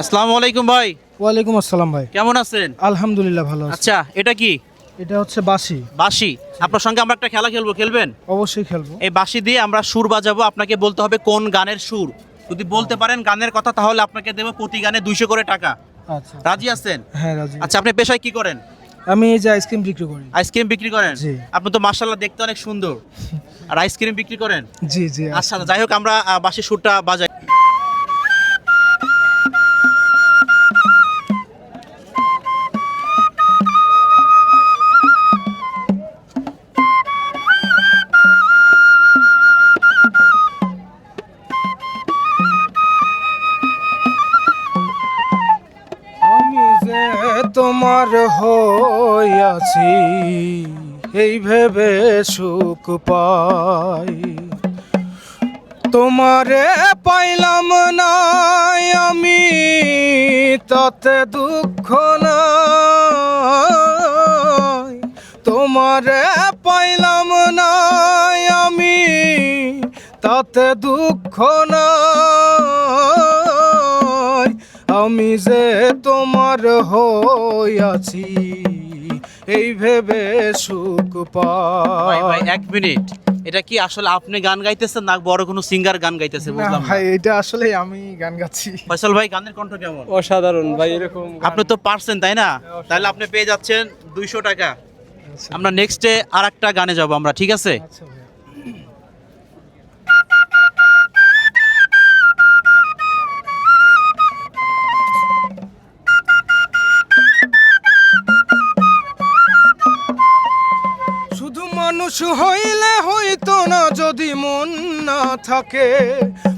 আসসালামু আলাইকুম ভাই। ওয়ালাইকুম আসসালাম ভাই। কেমন আছেন? আলহামদুলিল্লাহ ভালো আচ্ছা এটা কি? এটা হচ্ছে বাসি বাঁশি। আপনার সঙ্গে আমরা একটা খেলা খেলব খেলবেন? অবশ্যই খেলব। এই বাঁশি দিয়ে আমরা সুর বাজাবো আপনাকে বলতে হবে কোন গানের সুর। যদি বলতে পারেন গানের কথা তাহলে আপনাকে দেবো প্রতি গানে দুইশো করে টাকা। আচ্ছা। রাজি আছেন? হ্যাঁ রাজি। আচ্ছা আপনি পেশায় কি করেন? আমি এই যে আইসক্রিম বিক্রি করি। আইসক্রিম বিক্রি করেন? জি। আপনি তো মার্শাল্লাহ দেখতে অনেক সুন্দর। আর আইসক্রিম বিক্রি করেন? জি জি আচ্ছা যাই হোক আমরা বাঁশির সুরটা বাজাই। তোমার হইয়াছি, এই ভেবে সুখ পাই। তোমারে পাইলাম না আমি, তাতে দুঃখ নাই। তোমারে পাইলাম না আমি, তাতে দুঃখ নাই। আমি যে তোমার হইয়াছি এই ভেবে সুখ ভাই ভাই পাই। এক মিনিট। এটা কি আসলে আপনি গান গাইতেছেন না বড় কোনো সিঙ্গার গান গাইতেছে না বুঝলাম ভাই এটা আসলে আমি গান গাচ্ছি। ফয়সাল ভাই গানের কণ্ঠ কেমন? অসাধারণ ভাই এরকম আপনি তো পারছেন তাই না? তাহলে আপনি পেয়ে যাচ্ছেন দুইশো টাকা। আমরা নেক্সটে আর একটা গানে যাব আমরা ঠিক আছে? আচ্ছা মানুষ হইলে হইতো না যদি মন না থাকে।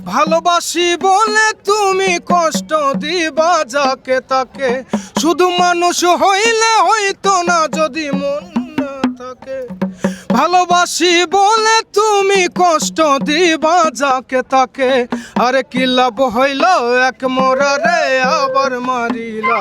ভালোবাসি বলে তুমি কষ্ট দিবা যাকে তাকে। শুধু মানুষ হইলে হইতো না যদি মন না থাকে। ভালোবাসি বলে তুমি কষ্ট দিবা যাকে তাকে। আরে কি লাভ হইল এক মোরারে আবার মারিলা?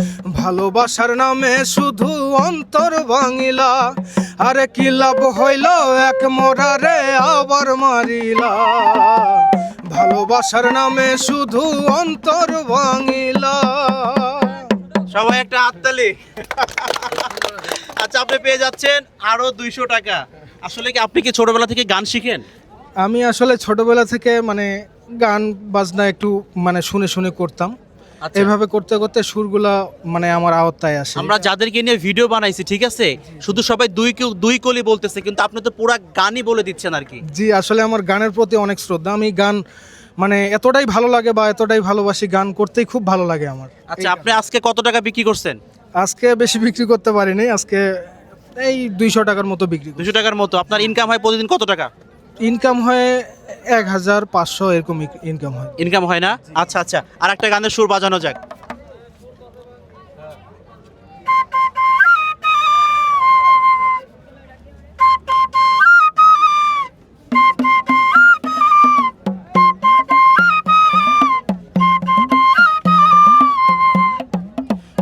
ভালোবাসার নামে শুধু অন্তর ভাঙিলা। আরে কি লাভ হইল এক মোরারে আবার মারিলা? ভালোবাসার নামে শুধু অন্তর ভাঙিলা। সবাই একটা হাততালি। আচ্ছা আপনি পেয়ে যাচ্ছেন আরও দুইশো টাকা। আসলে কি আপনি কি ছোটবেলা থেকে গান শিখেন? আমি আসলে ছোটবেলা থেকে মানে গান বাজনা একটু মানে শুনে শুনে করতাম। এভাবে করতে করতে সুরগুলা মানে আমার আওতায় আসে। আমরা যাদেরকে নিয়ে ভিডিও বানাইছি ঠিক আছে? শুধু সবাই দুই দুই কলি বলতেছে কিন্তু আপনি তো পুরা গানই বলে দিচ্ছেন আর কি। জি আসলে আমার গানের প্রতি অনেক শ্রদ্ধা। আমি গান মানে এতটাই ভালো লাগে বা এতটাই ভালোবাসি গান করতেই খুব ভালো লাগে আমার। আচ্ছা আপনি আজকে কত টাকা বিক্রি করছেন? আজকে বেশি বিক্রি করতে পারিনি আজকে এই দুইশো টাকার মতো বিক্রি দুশো টাকার মতো। আপনার ইনকাম হয় প্রতিদিন কত টাকা? ইনকাম হয় এক হাজার পাঁচশো এরকম ইনকাম হয়। ইনকাম হয় না? আচ্ছা আচ্ছা। আর একটা গানের সুর বাজানো যাক।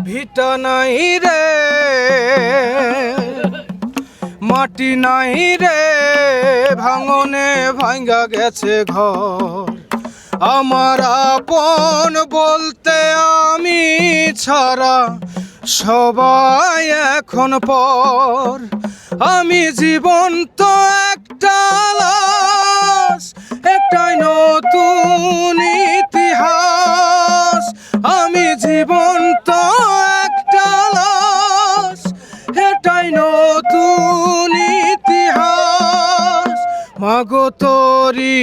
ভিটা নাই রে। মাটি নাই রে, ভাঙনে ভাঙ্গা গেছে ঘর। আমার আপন বলতে আমি ছাড়া সবাই এখন পর। আমি জীবন তো একটা মাগো তোরি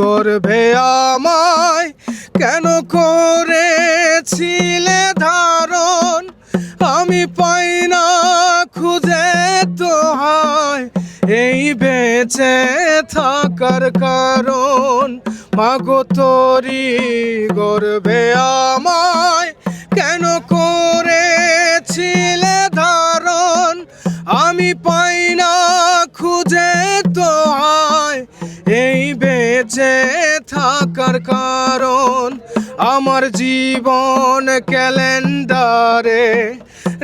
গর্ভে আমায় কেন করেছিলে ধারণ? আমি পাই না খুঁজে তো হয়, এই বেঁচে থাকার কারণ। মাগো তোরি গর্বে আমায় কেন করেছিলে ধারণ? আমি পাই বেঁচে থাকার কারণ আমার জীবন ক্যালেন্ডারে।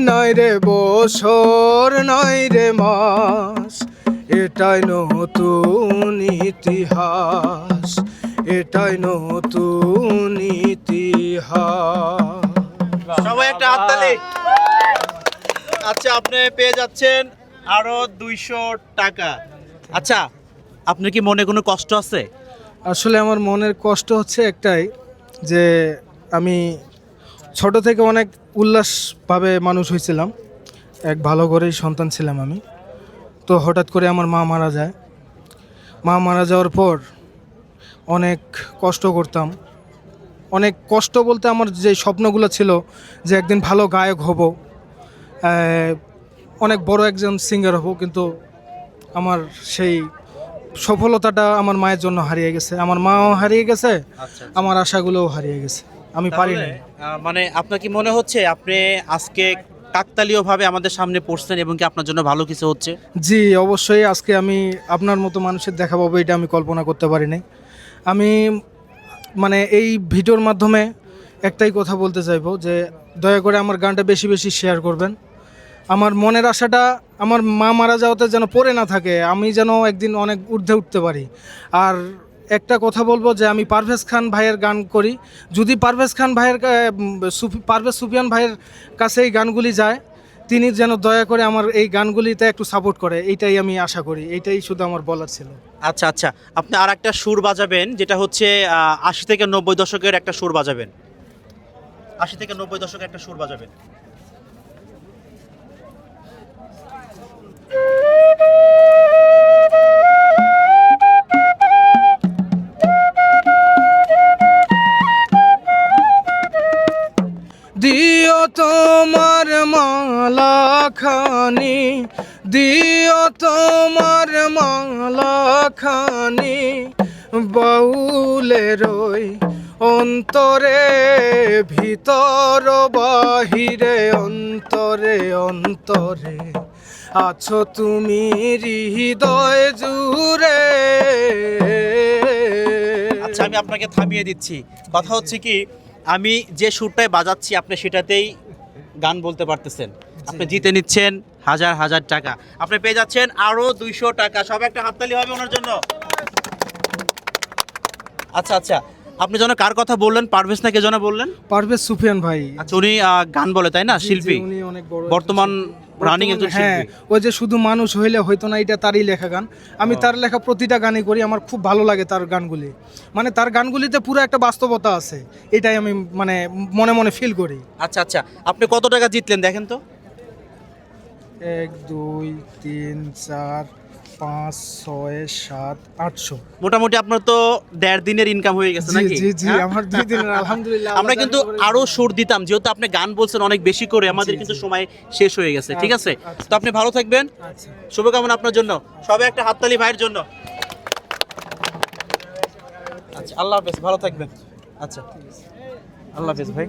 নয় রে বছর নয় রে মাস, এটাই নতুন ইতিহাস, এটাই নতুন ইতিহাস। সবাই একটা হাততালি আচ্ছা আপনি পেয়ে যাচ্ছেন আরও দুইশো টাকা। আচ্ছা আপনার কি মনে কোনো কষ্ট আছে? আসলে আমার মনের কষ্ট হচ্ছে একটাই, যে আমি ছোট থেকে অনেক উল্লাসভাবে মানুষ হয়েছিলাম। এক ভালো ঘরেই সন্তান ছিলাম আমি। তো হঠাৎ করে আমার মা মারা যায়। মা মারা যাওয়ার পর অনেক কষ্ট করতাম। অনেক কষ্ট বলতে আমার যে স্বপ্নগুলো ছিল, যে একদিন ভালো গায়ক হব অনেক বড় একজন সিঙ্গার হব, কিন্তু আমার সেই সফলতাটা আমার মায়ের জন্য হারিয়ে গেছে। আমার মাও হারিয়ে গেছে আচ্ছা আমার আশাগুলোও হারিয়ে গেছে। আমি পারি না মানে আপনার কি মনে হচ্ছে আপনি আজকে কাকতালীয় ভাবে আমাদের সামনে পড়ছেন এবং কি আপনার জন্য ভালো কিছু হচ্ছে? জি অবশ্যই আজকে আমি আপনার মতো মানুষের দেখা পাবো এটা আমি কল্পনা করতে পারিনি আমি মানে এই ভিডিওর মাধ্যমে একটাই কথা বলতে চাইব যে দয়া করে আমার গানটা বেশি বেশি শেয়ার করবেন। আমার মনের আশাটা আমার মা মারা যাওয়াতে যেন পড়ে না থাকে, আমি যেন একদিন অনেক ঊর্ধ্বে উঠতে পারি। আর একটা কথা বলব যে আমি পারভেজ খান ভাইয়ের গান করি। যদি পারভেজ খান ভাইয়ের পারভেজ সুফিয়ান ভাইয়ের কাছে এই গানগুলি যায়, তিনি যেন দয়া করে আমার এই গানগুলিতে একটু সাপোর্ট করে, এইটাই আমি আশা করি, এইটাই শুধু আমার বলার ছিল। আচ্ছা আচ্ছা আপনি আর একটা সুর বাজাবেন, যেটা হচ্ছে আশি থেকে নব্বই দশকের একটা সুর বাজাবেন। আশি থেকে নব্বই দশকের একটা সুর বাজাবেন। দিও তোমার মালা খানি দিও তোমার মালা খানি বাউলে রই অন্তরে, ভিতর বাহিরে, অন্তরে অন্তরে। আছো তুমি হৃদয় জুড়ে। আচ্ছা আমি আপনাকে থামিয়ে দিচ্ছি। কথা হচ্ছে কি আমি যে সুরটায় বাজাচ্ছি আপনি সেটাতেই গান বলতে পারতেছেন। আপনি জিতে নিচ্ছেন হাজার হাজার টাকা। আপনি পেয়ে যাচ্ছেন আরও দুইশো টাকা। সব একটা হাততালি হবে ওনার জন্য। আচ্ছা আচ্ছা। আপনি যেন কার কথা বললেন পারভেজ না কে যেন বললেন? পারভেজ সুফিয়ান ভাই। আচ্ছা উনি গান বলে তাই না? শিল্পী। উনি অনেক বড় বর্তমান রানিং একজন হ্যাঁ ওই যে শুধু মানুষ হইলে হয়তো না এটা তারই লেখা গান। আমি তার লেখা প্রতিটা গানই করি আমার খুব ভালো লাগে তার গানগুলি। মানে তার গানগুলিতে পুরো একটা বাস্তবতা আছে এটাই আমি মানে মনে মনে ফিল করি। আচ্ছা আচ্ছা আপনি কত টাকা জিতলেন দেখেন তো। এক দুই তিন চার পাঁচ ছয় সাত আটশো মোটামুটি আপনার তো দেড় দিনের ইনকাম হয়ে গেছে নাকি? জি জি হ্যাঁ? আমার দুই দিনের আলহামদুলিল্লাহ আমরা কিন্তু আরও সুর দিতাম যেহেতু আপনি গান বলছেন অনেক বেশি করে আমাদের কিন্তু সময় শেষ হয়ে গেছে ঠিক আছে? আচ্ছা, তো আপনি ভালো থাকবেন। আচ্ছা। শুভকামনা আপনার জন্য। সবাই একটা হাততালি ভাইয়ের জন্য। আচ্ছা আল্লাহ হাফেজ ভালো থাকবেন। আচ্ছা আল্লাহ হাফেজ ভাই।